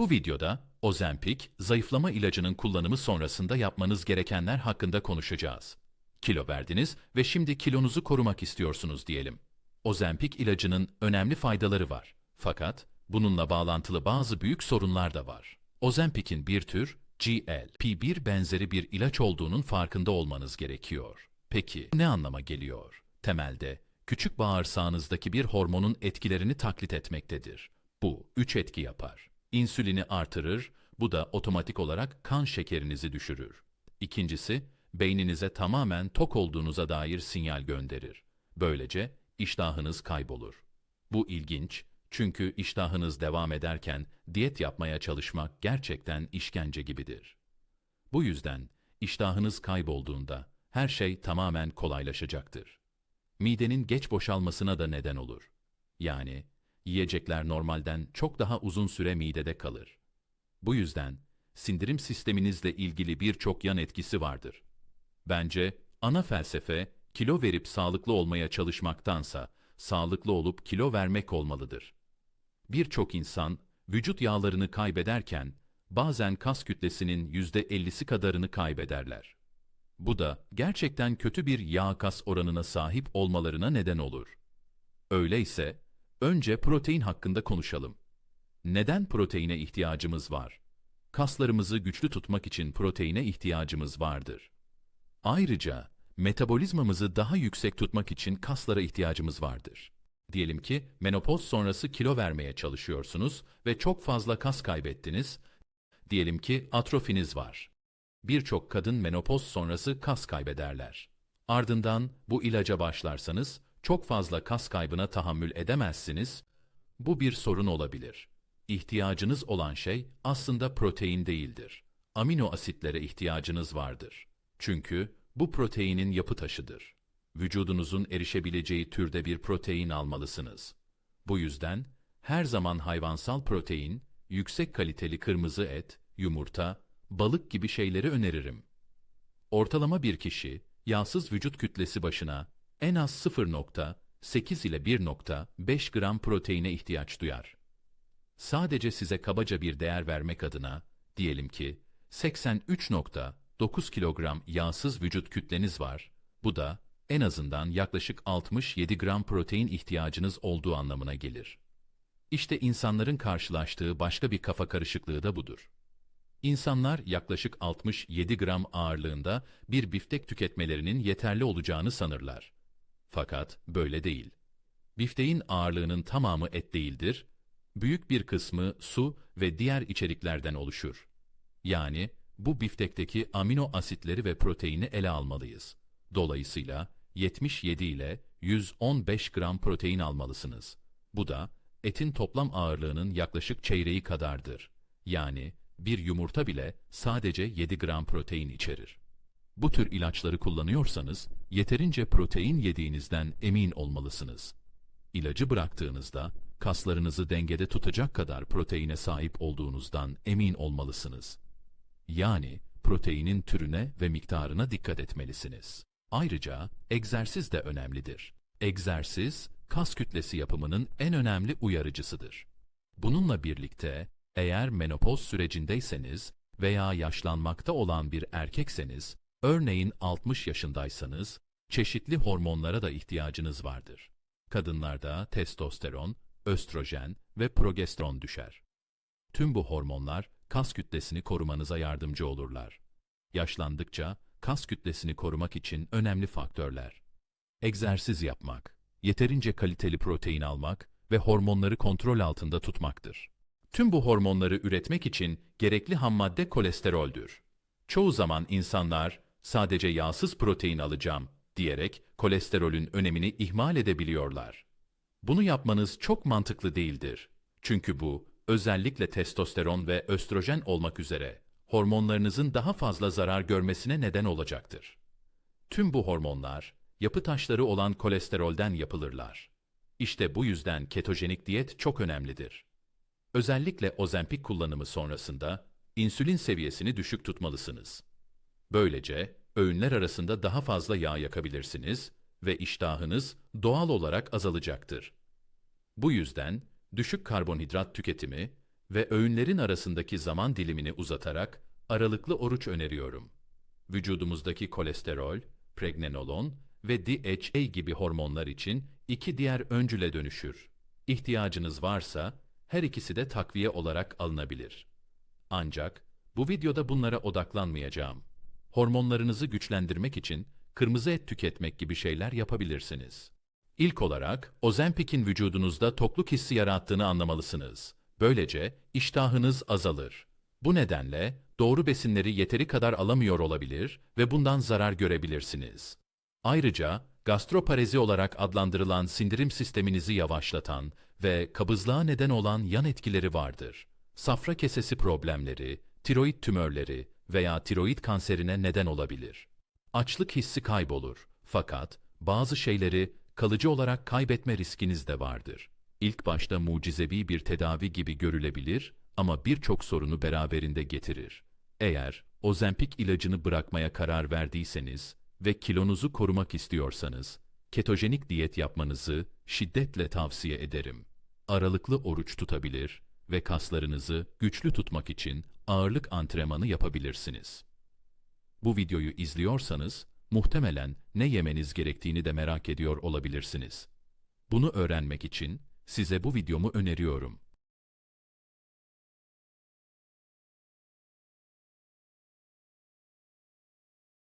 Bu videoda Ozempic, zayıflama ilacının kullanımı sonrasında yapmanız gerekenler hakkında konuşacağız. Kilo verdiniz ve şimdi kilonuzu korumak istiyorsunuz diyelim. Ozempic ilacının önemli faydaları var. Fakat bununla bağlantılı bazı büyük sorunlar da var. Ozempic'in bir tür GLP-1 benzeri bir ilaç olduğunun farkında olmanız gerekiyor. Peki ne anlama geliyor? Temelde küçük bağırsağınızdaki bir hormonun etkilerini taklit etmektedir. Bu üç etki yapar. İnsülini artırır, bu da otomatik olarak kan şekerinizi düşürür. İkincisi, beyninize tamamen tok olduğunuza dair sinyal gönderir. Böylece iştahınız kaybolur. Bu ilginç çünkü iştahınız devam ederken diyet yapmaya çalışmak gerçekten işkence gibidir. Bu yüzden iştahınız kaybolduğunda her şey tamamen kolaylaşacaktır. Midenin geç boşalmasına da neden olur. Yani yiyecekler normalden çok daha uzun süre midede kalır. Bu yüzden sindirim sisteminizle ilgili birçok yan etkisi vardır. Bence ana felsefe kilo verip sağlıklı olmaya çalışmaktansa sağlıklı olup kilo vermek olmalıdır. Birçok insan vücut yağlarını kaybederken bazen kas kütlesinin %50'si kadarını kaybederler. Bu da gerçekten kötü bir yağ kas oranına sahip olmalarına neden olur. Öyleyse önce protein hakkında konuşalım. Neden proteine ihtiyacımız var? Kaslarımızı güçlü tutmak için proteine ihtiyacımız vardır. Ayrıca metabolizmamızı daha yüksek tutmak için kaslara ihtiyacımız vardır. Diyelim ki menopoz sonrası kilo vermeye çalışıyorsunuz ve çok fazla kas kaybettiniz. Diyelim ki atrofiniz var. Birçok kadın menopoz sonrası kas kaybederler. Ardından bu ilaca başlarsanız çok fazla kas kaybına tahammül edemezsiniz. Bu bir sorun olabilir. İhtiyacınız olan şey aslında protein değildir. Amino asitlere ihtiyacınız vardır. Çünkü bu proteinin yapı taşıdır. Vücudunuzun erişebileceği türde bir protein almalısınız. Bu yüzden her zaman hayvansal protein, yüksek kaliteli kırmızı et, yumurta, balık gibi şeyleri öneririm. Ortalama bir kişi yağsız vücut kütlesi başına en az 0.8 ile 1.5 gram proteine ihtiyaç duyar. Sadece size kabaca bir değer vermek adına diyelim ki 83.9 kilogram yağsız vücut kütleniz var. Bu da en azından yaklaşık 67 gram protein ihtiyacınız olduğu anlamına gelir. İşte insanların karşılaştığı başka bir kafa karışıklığı da budur. İnsanlar yaklaşık 67 gram ağırlığında bir biftek tüketmelerinin yeterli olacağını sanırlar. Fakat böyle değil. Bifteğin ağırlığının tamamı et değildir, büyük bir kısmı su ve diğer içeriklerden oluşur. Yani bu biftekteki amino asitleri ve proteini ele almalıyız. Dolayısıyla 77 ile 115 gram protein almalısınız. Bu da etin toplam ağırlığının yaklaşık çeyreği kadardır. Yani bir yumurta bile sadece 7 gram protein içerir. Bu tür ilaçları kullanıyorsanız yeterince protein yediğinizden emin olmalısınız. İlacı bıraktığınızda kaslarınızı dengede tutacak kadar proteine sahip olduğunuzdan emin olmalısınız. Yani proteinin türüne ve miktarına dikkat etmelisiniz. Ayrıca egzersiz de önemlidir. Egzersiz, kas kütlesi yapımının en önemli uyarıcısıdır. Bununla birlikte eğer menopoz sürecindeyseniz veya yaşlanmakta olan bir erkekseniz, örneğin 60 yaşındaysanız, çeşitli hormonlara da ihtiyacınız vardır. Kadınlarda testosteron, östrojen ve progesteron düşer. Tüm bu hormonlar kas kütlesini korumanıza yardımcı olurlar. Yaşlandıkça kas kütlesini korumak için önemli faktörler. Egzersiz yapmak, yeterince kaliteli protein almak ve hormonları kontrol altında tutmaktır. Tüm bu hormonları üretmek için gerekli hammadde kolesteroldür. Çoğu zaman insanlar sadece yağsız protein alacağım diyerek kolesterolün önemini ihmal edebiliyorlar. Bunu yapmanız çok mantıklı değildir. Çünkü bu özellikle testosteron ve östrojen olmak üzere hormonlarınızın daha fazla zarar görmesine neden olacaktır. Tüm bu hormonlar yapı taşları olan kolesterolden yapılırlar. İşte bu yüzden ketojenik diyet çok önemlidir. Özellikle Ozempic kullanımı sonrasında insülin seviyesini düşük tutmalısınız. Böylece öğünler arasında daha fazla yağ yakabilirsiniz ve iştahınız doğal olarak azalacaktır. Bu yüzden düşük karbonhidrat tüketimi ve öğünlerin arasındaki zaman dilimini uzatarak aralıklı oruç öneriyorum. Vücudumuzdaki kolesterol, pregnenolon ve DHA gibi hormonlar için iki diğer öncüle dönüşür. İhtiyacınız varsa her ikisi de takviye olarak alınabilir. Ancak bu videoda bunlara odaklanmayacağım. Hormonlarınızı güçlendirmek için kırmızı et tüketmek gibi şeyler yapabilirsiniz. İlk olarak Ozempic'in vücudunuzda tokluk hissi yarattığını anlamalısınız. Böylece iştahınız azalır. Bu nedenle doğru besinleri yeteri kadar alamıyor olabilir ve bundan zarar görebilirsiniz. Ayrıca gastroparezi olarak adlandırılan sindirim sisteminizi yavaşlatan ve kabızlığa neden olan yan etkileri vardır. Safra kesesi problemleri, tiroid tümörleri veya tiroid kanserine neden olabilir. Açlık hissi kaybolur fakat bazı şeyleri kalıcı olarak kaybetme riskiniz de vardır. İlk başta mucizevi bir tedavi gibi görülebilir ama birçok sorunu beraberinde getirir. Eğer Ozempic ilacını bırakmaya karar verdiyseniz ve kilonuzu korumak istiyorsanız, ketojenik diyet yapmanızı şiddetle tavsiye ederim. Aralıklı oruç tutabilir ve kaslarınızı güçlü tutmak için ağırlık antrenmanı yapabilirsiniz. Bu videoyu izliyorsanız muhtemelen ne yemeniz gerektiğini de merak ediyor olabilirsiniz. Bunu öğrenmek için size bu videomu öneriyorum.